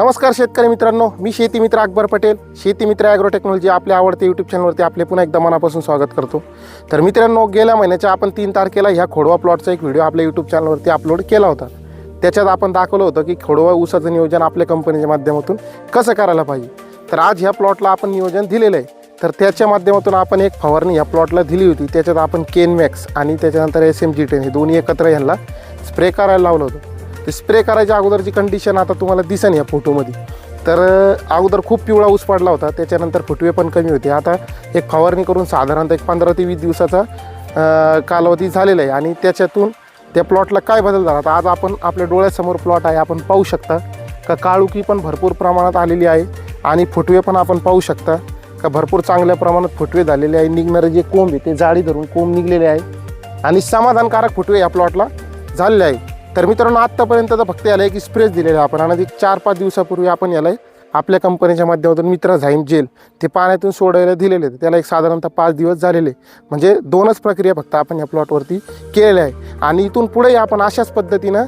नमस्कार शेतकरी मित्रांनो मी शेती मित्र अकबर पटेल. शेती मित्र ॲग्रो टेक्नॉलॉजी आपल्या आवडते यूट्यूब चॅनलवरती आपले पुन्हा एकदा मनापासून स्वागत करतो. तर मित्रांनो गेल्या महिन्याच्या आपण तीन तारखेला ह्या खोडवा प्लॉटचा एक व्हिडिओ आपल्या यूट्यूब चॅनलवरती अपलोड केला होता. त्याच्यात आपण दाखवलं होतं की खोडवा ऊसाचं नियोजन आपल्या कंपनीच्या माध्यमातून कसं करायला पाहिजे. तर आज ह्या प्लॉटला आपण नियोजन दिलेलं आहे. तर त्याच्या माध्यमातून आपण एक फवारणी ह्या प्लॉटला दिली होती. त्याच्यात आपण केन मॅक्स आणि त्याच्यानंतर एस एम जी टेन हे दोन्ही एकत्र ह्यांना स्प्रे करायला लावलं होतं. स्प्रे करायच्या अगोदरची कंडिशन आता तुम्हाला दिसेन या फोटोमध्ये तर अगोदर खूप पिवळा ऊस पडला होता त्याच्यानंतर फुटवे पण कमी होते. आता एक फवारणी करून साधारणतः एक पंधरा ते वीस दिवसाचा कालावधी झालेला आहे. आणि त्याच्यातून त्या प्लॉटला काय बदल झाला? तर आज आपण आपल्या डोळ्यासमोर प्लॉट आहे आपण पाहू शकता. का काळुकी पण भरपूर प्रमाणात आलेली आहे आणि फुटवे पण आपण पाहू शकता. का भरपूर चांगल्या प्रमाणात फुटवे झालेले आहे. निघणारे जे कोंब आहे ते जाळी धरून कोंब निघलेले आहे. आणि समाधानकारक फुटवे या प्लॉटला झालेले आहे. तर मित्रांनो आत्तापर्यंत तर फक्त याला एक स्प्रेच दिलेला आपण. आणि एक चार पाच दिवसापूर्वी आपण याला आपल्या कंपनीच्या माध्यमातून मित्रा झाईम जेल. ते पाण्यातून सोडायला दिलेले आहेत. त्याला एक साधारणतः पाच दिवस झालेले म्हणजे दोनच प्रक्रिया फक्त आपण या प्लॉटवरती केलेल्या आहे आणि इथून पुढेही आपण अशाच पद्धतीनं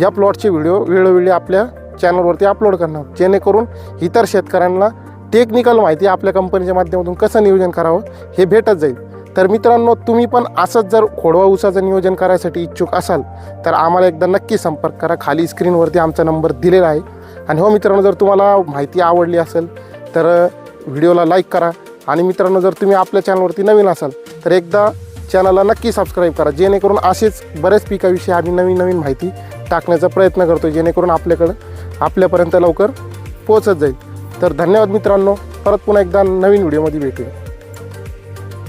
या प्लॉटचे व्हिडिओ वेळोवेळी आपल्या चॅनलवरती अपलोड करणार जेणेकरून इतर शेतकऱ्यांना टेक्निकल माहिती आपल्या कंपनीच्या माध्यमातून कसं नियोजन करावं हे भेटत जाईल. तर मित्रांनो तुम्ही पण असंच जर खोडवा उसाचं नियोजन करायसाठी इच्छुक असाल तर आम्हाला एकदा नक्की संपर्क करा. खाली स्क्रीनवरती आमचा नंबर दिलेला आहे. आणि हो मित्रांनो जर तुम्हाला माहिती आवडली असेल तर व्हिडिओला लाईक करा. आणि मित्रांनो जर तुम्ही आपल्या चॅनलवरती नवीन असाल तर एकदा चॅनलला नक्की सबस्क्राईब करा. जेणेकरून असेच बरेच पिकाविषयी आम्ही नवीन नवीन माहिती टाकण्याचा प्रयत्न करतो जेणेकरून आपल्याकडं आपल्यापर्यंत लवकर पोहोचत जाईल. तर धन्यवाद मित्रांनो. परत पुन्हा एकदा नवीन व्हिडिओमध्ये भेटूया.